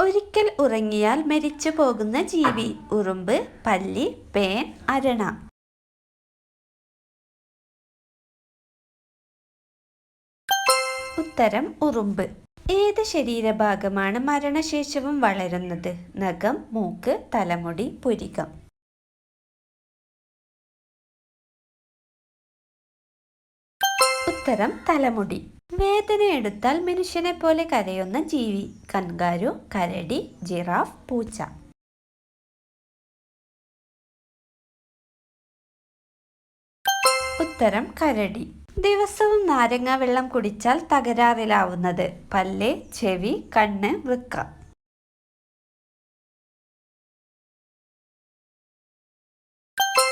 ഒരിക്കൽ ഉറങ്ങിയാൽ മരിച്ചു പോകുന്ന ജീവി ഉറുമ്പ് പല്ലി പേൻ അരണ. ഉത്തരം ഉറുമ്പ്. ഏത് ശരീരഭാഗമാണ് മരണശേഷവും വളരുന്നത്? നഖം മൂക്ക് തലമുടി പുരികം. ഉത്തരം തലമുടി. വേദന എടുത്താൽ മനുഷ്യനെ പോലെ കരയുന്ന ജീവി കൻകാരു കരടി ജിറാഫ് പൂച്ച. ഉത്തരം കരടി. ദിവസവും നാരങ്ങ വെള്ളം കുടിച്ചാൽ തകരാറിലാവുന്നത്. പല്ല് ചെവി കണ്ണ് വൃക്ക.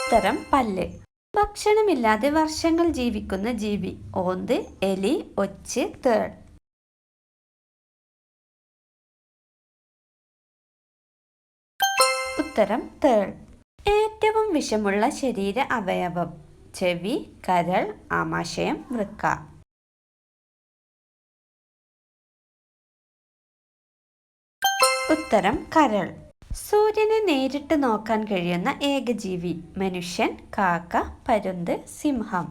ഉത്തരം പല്ല്. ഭക്ഷണമില്ലാതെ വർഷങ്ങൾ ജീവിക്കുന്ന ജീവി. ഓന്ത് എലി ഒച്ച് തേൾ. ഉത്തരം തേൾ. ഏറ്റവും വിഷമുള്ള ശരീര അവയവം. ചെവി കരൾ ആമാശയം വൃക്ക. ഉത്തരം കരൾ. സൂര്യനെ നേരിട്ട് നോക്കാൻ കഴിയുന്ന ഏകജീവി മനുഷ്യൻ കാക്ക പരുന്ത് സിംഹം.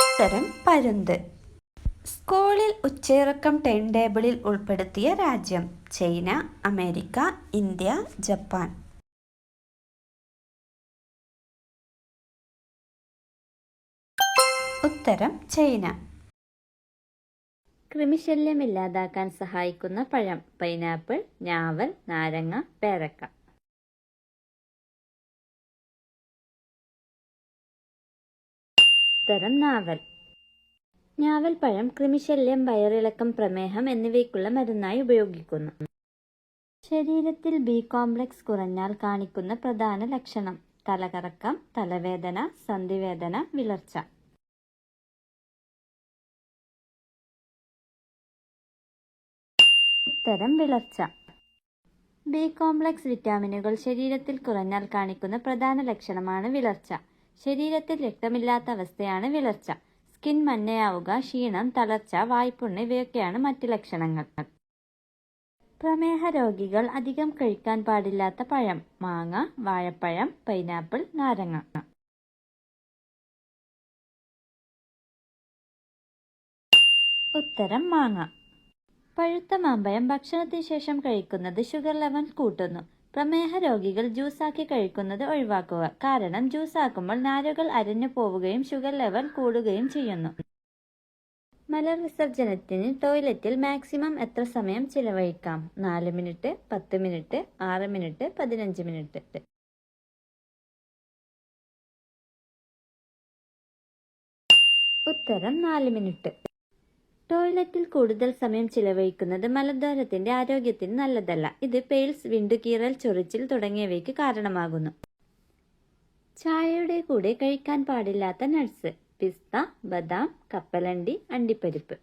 ഉത്തരം പരുന്ത്. സ്കൂളിൽ ഉച്ചയിറക്കം ടൈം ടേബിളിൽ ഉൾപ്പെടുത്തിയ രാജ്യം ചൈന അമേരിക്ക ഇന്ത്യ ജപ്പാൻ. ഉത്തരം ചൈന. കൃമിശല്യം ഇല്ലാതാക്കാൻ സഹായിക്കുന്ന പഴം പൈനാപ്പിൾ ഞാവൽ നാരങ്ങ പേരക്ക. ഉത്തരം നാവൽ. ഞാവൽ പഴം കൃമിശല്യം വയറിളക്കം പ്രമേഹം എന്നിവയ്ക്കുള്ള മരുന്നായി ഉപയോഗിക്കുന്നു. ശരീരത്തിൽ ബി കോംപ്ലക്സ് കുറഞ്ഞാൽ കാണിക്കുന്ന പ്രധാന ലക്ഷണം തലകറക്കം തലവേദന സന്ധിവേദന വിളർച്ച. ഉത്തരം വിളർച്ച. ബി കോംപ്ലക്സ് വിറ്റാമിനുകൾ ശരീരത്തിൽ കുറഞ്ഞാൽ കാണിക്കുന്ന പ്രധാന ലക്ഷണമാണ് വിളർച്ച. ശരീരത്തിൽ രക്തമില്ലാത്ത അവസ്ഥയാണ് വിളർച്ച. സ്കിൻ മഞ്ഞയാവുക ക്ഷീണം തളർച്ച വായ്പുണ്ണ് ഇവയൊക്കെയാണ് മറ്റ് ലക്ഷണങ്ങൾ. പ്രമേഹ രോഗികൾ അധികം കഴിക്കാൻ പാടില്ലാത്ത പഴം മാങ്ങ വാഴപ്പഴം പൈനാപ്പിൾ നാരങ്ങ. ഉത്തരം മാങ്ങ. പഴുത്ത മാമ്പഴം ഭക്ഷണത്തിന് ശേഷം കഴിക്കുന്നത് ഷുഗർ ലെവൽ കൂട്ടുന്നു. പ്രമേഹ രോഗികൾ ജ്യൂസാക്കി കഴിക്കുന്നത് ഒഴിവാക്കുക. കാരണം ജ്യൂസാക്കുമ്പോൾ നാരുകൾ അരഞ്ഞു പോവുകയും ഷുഗർ ലെവൽ കൂടുകയും ചെയ്യുന്നു. മലവിസർജനത്തിന് ടോയ്ലറ്റിൽ മാക്സിമം എത്ര സമയം ചിലവഴിക്കാം? നാല് മിനിറ്റ് പത്ത് മിനിറ്റ് ആറ് മിനിറ്റ് പതിനഞ്ച് മിനിറ്റ്. ഉത്തരം നാല് മിനിറ്റ്. ടോയ്ലറ്റിൽ കൂടുതൽ സമയം ചിലവഴിക്കുന്നത് മലദ്വാരത്തിന്റെ ആരോഗ്യത്തിന് നല്ലതല്ല. ഇത് പെയിൽസ് വിണ്ടുകീറൽ ചൊറിച്ചിൽ തുടങ്ങിയവയ്ക്ക് കാരണമാകുന്നു. ചായയുടെ കൂടെ കഴിക്കാൻ പാടില്ലാത്ത നട്ട്സ് പിസ്ത ബദാം കപ്പലണ്ടി അണ്ടിപ്പരിപ്പ്.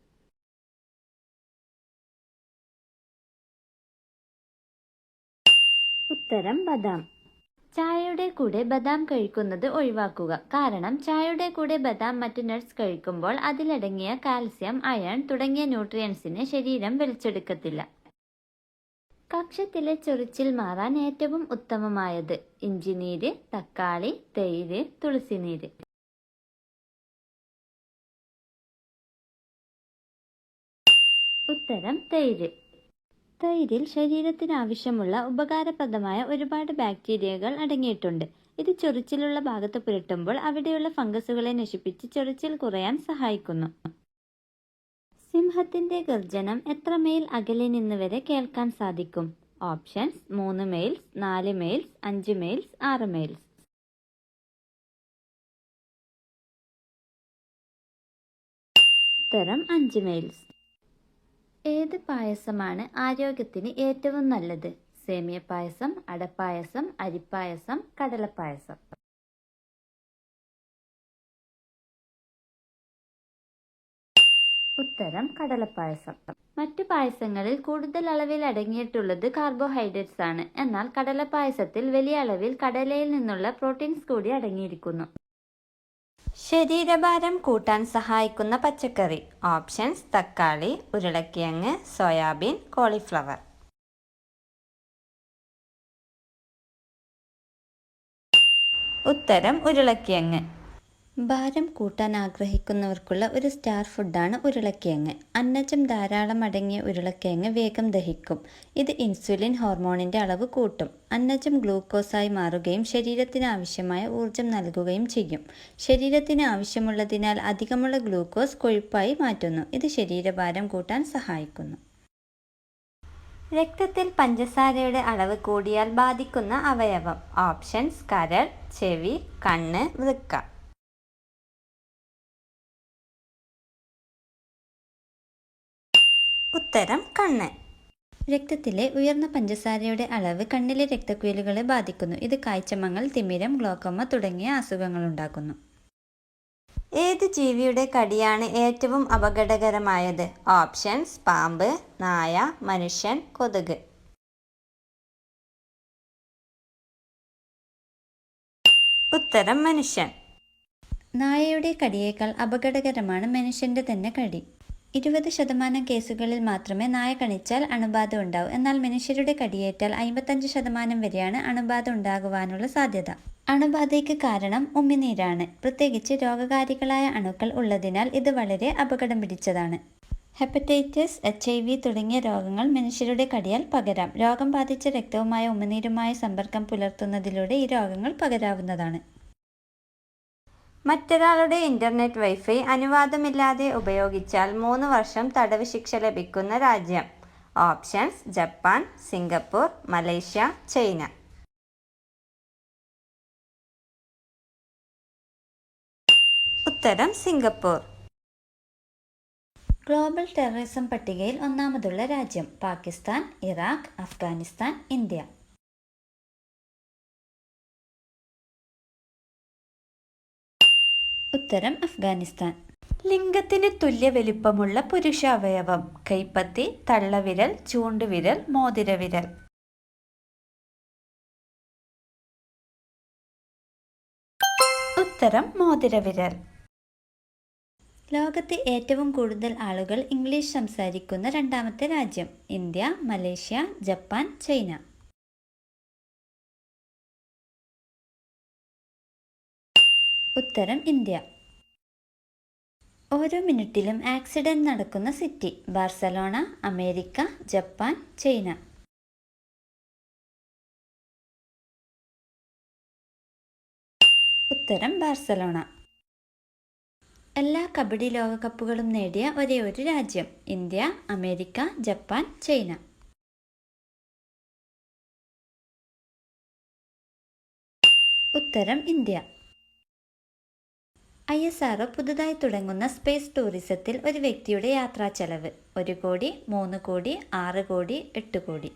ഉത്തരം ബദാം. ചായയുടെ കൂടെ ബദാം കഴിക്കുന്നത് ഒഴിവാക്കുക. കാരണം ചായയുടെ കൂടെ ബദാം മറ്റ് നട്ട്സ് കഴിക്കുമ്പോൾ അതിലടങ്ങിയ കാൽസ്യം അയൺ തുടങ്ങിയ ന്യൂട്രിയൻസിനെ ശരീരം വലിച്ചെടുക്കത്തില്ല. കക്ഷത്തിലെ ചൊറിച്ചിൽ മാറാൻ ഏറ്റവും ഉത്തമമായത് ഇഞ്ചിനീര് തക്കാളി തൈര് തുളസിനീര് ഉത്തരം തൈര് തൈരിൽ ശരീരത്തിന് ആവശ്യമുള്ള ഉപകാരപ്രദമായ ഒരുപാട് ബാക്ടീരിയകൾ അടങ്ങിയിട്ടുണ്ട്. ഇത് ചൊറിച്ചിലുള്ള ഭാഗത്ത് പുരട്ടുമ്പോൾ അവിടെയുള്ള ഫംഗസുകളെ നശിപ്പിച്ച് ചൊറിച്ചിൽ കുറയാൻ സഹായിക്കുന്നു. സിംഹത്തിന്റെ ഗർജനം എത്ര മെയിൽ അകലെ നിന്ന് വരെ കേൾക്കാൻ സാധിക്കും? ഓപ്ഷൻസ് മൂന്ന് മെയിൽസ് നാല് മെയിൽസ് അഞ്ച് മെയിൽസ് ആറ് മെയിൽസ് ഉത്തരം അഞ്ച് മെയിൽസ് ഏത് പായസമാണ് ആരോഗ്യത്തിന് ഏറ്റവും നല്ലത്? സേമിയ പായസം അടപ്പായസം അരിപ്പായസം കടലപ്പായസം. ഉത്തരം കടലപ്പായസം. മറ്റു പായസങ്ങളിൽ കൂടുതൽ അളവിൽ അടങ്ങിയിട്ടുള്ളത് കാർബോഹൈഡ്രേറ്റ്സ് ആണ് എന്നാൽ കടലപ്പായസത്തിൽ വലിയ അളവിൽ കടലയിൽ നിന്നുള്ള പ്രോട്ടീൻസ് കൂടി അടങ്ങിയിരിക്കുന്നു. ശരീരഭാരം കൂട്ടാൻ സഹായിക്കുന്ന പച്ചക്കറി. ഓപ്ഷൻസ് തക്കാളി ഉരുളക്കിഴങ്ങ് സോയാബീൻ കോളിഫ്ലവർ. ഉത്തരം ഉരുളക്കിഴങ്ങ്. ഭാരം കൂട്ടാൻ ആഗ്രഹിക്കുന്നവർക്കുള്ള ഒരു സ്റ്റാർ ഫുഡാണ് ഉരുളക്കിഴങ്ങ്. അന്നജം ധാരാളം അടങ്ങിയ ഉരുളക്കിഴങ്ങ് വേഗം ദഹിക്കും. ഇത് ഇൻസുലിൻ ഹോർമോണിന്റെ അളവ് കൂട്ടും. അന്നജം ഗ്ലൂക്കോസായി മാറുകയും ശരീരത്തിന് ആവശ്യമായ ഊർജം നൽകുകയും ചെയ്യും. ശരീരത്തിന് ആവശ്യമുള്ളതിനാൽ അധികമുള്ള ഗ്ലൂക്കോസ് കൊഴുപ്പായി മാറ്റുന്നു. ഇത് ശരീരഭാരം കൂട്ടാൻ സഹായിക്കുന്നു. രക്തത്തിൽ പഞ്ചസാരയുടെ അളവ് കൂടിയാൽ ബാധിക്കുന്ന അവയവം. ഓപ്ഷൻസ് കരൾ ചെവി കണ്ണ് വൃക്ക. ഉത്തരം കണ്ണ്. രക്തത്തിലെ ഉയർന്ന പഞ്ചസാരയുടെ അളവ് കണ്ണിലെ രക്തക്കുഴലുകളെ ബാധിക്കുന്നു. ഇത് കാഴ്ചമങ്ങൽ തിമിരം ഗ്ലോക്കോമ തുടങ്ങിയ അസുഖങ്ങൾ ഉണ്ടാക്കുന്നു. ഏത് ജീവിയുടെ കടിയാണ് ഏറ്റവും അപകടകരമായത്? ഓപ്ഷൻസ് പാമ്പ് നായ മനുഷ്യൻ കൊതുക്. ഉത്തരം മനുഷ്യൻ. നായയുടെ കടിയേക്കാൾ അപകടകരമാണ് മനുഷ്യന്റെ തന്നെ കടി. ഇരുപത് ശതമാനം കേസുകളിൽ മാത്രമേ നായ കണിച്ചാൽ അണുബാധ ഉണ്ടാവൂ. എന്നാൽ മനുഷ്യരുടെ കടിയേറ്റാൽ അമ്പത്തഞ്ച് ശതമാനം വരെയാണ് അണുബാധ ഉണ്ടാകുവാനുള്ള സാധ്യത. അണുബാധയ്ക്ക് കാരണം ഉമ്മിനീരാണ് പ്രത്യേകിച്ച് രോഗകാരികളായ അണുക്കൾ ഉള്ളതിനാൽ ഇത് വളരെ അപകടം പിടിച്ചതാണ്. ഹെപ്പറ്റൈറ്റിസ് എച്ച് ഐ വി തുടങ്ങിയ രോഗങ്ങൾ മനുഷ്യരുടെ കടിയാൽ പകരാം. രോഗം ബാധിച്ച രക്തവുമായ ഉമിനീരുമായ സമ്പർക്കം പുലർത്തുന്നതിലൂടെ ഈ രോഗങ്ങൾ പകരാവുന്നതാണ്. മറ്റൊരാളുടെ ഇന്റർനെറ്റ് വൈഫൈ അനുവാദമില്ലാതെ ഉപയോഗിച്ചാൽ മൂന്ന് വർഷം തടവ് ശിക്ഷ ലഭിക്കുന്ന രാജ്യം. Options Japan Singapore Malaysia China. ഉത്തരം സിംഗപ്പൂർ. ഗ്ലോബൽ ടെററിസം പട്ടികയിൽ ഒന്നാമതുള്ള രാജ്യം പാകിസ്ഥാൻ ഇറാഖ് അഫ്ഗാനിസ്ഥാൻ ഇന്ത്യ. ഉത്തരം അഫ്ഗാനിസ്ഥാൻ. ലിംഗത്തിന് തുല്യ വലിപ്പമുള്ള പുരുഷ അവയവം കൈപ്പത്തി തള്ളവിരൽ ചൂണ്ടുവിരൽ മോതിരവിരൽ. ഉത്തരം മോതിരവിരൽ. ലോകത്തെ ഏറ്റവും കൂടുതൽ ആളുകൾ ഇംഗ്ലീഷ് സംസാരിക്കുന്ന രണ്ടാമത്തെ രാജ്യം ഇന്ത്യ മലേഷ്യ ജപ്പാൻ ചൈന. ഉത്തരം ഇന്ത്യ. ഓരോ മിനിറ്റിലും ആക്സിഡന്റ് നടക്കുന്ന city Barcelona America Japan China. ഉത്തരം ബാർസലോണ. എല്ലാ കബഡി ലോകകപ്പുകളും നേടിയ ഒരേ ഒരു രാജ്യം ഇന്ത്യ അമേരിക്ക ജപ്പാൻ ചൈന. ഉത്തരം ഇന്ത്യ. ഐ എസ് ആർ പുതുതായി തുടങ്ങുന്ന സ്പേസ് ടൂറിസത്തിൽ ഒരു വ്യക്തിയുടെ യാത്രാ ചെലവ് ഒരു കോടി മൂന്ന് കോടി ആറ് കോടി എട്ട് കോടി.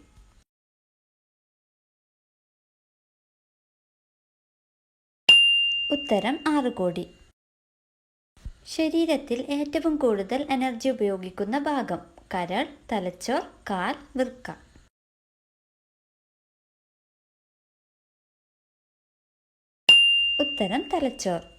ഉത്തരം ആറ് കോടി. ശരീരത്തിൽ ഏറ്റവും കൂടുതൽ എനർജി ഉപയോഗിക്കുന്ന ഭാഗം. കരൾ തലച്ചോർ കാൽ വൃക്ക. ഉത്തരം തലച്ചോർ.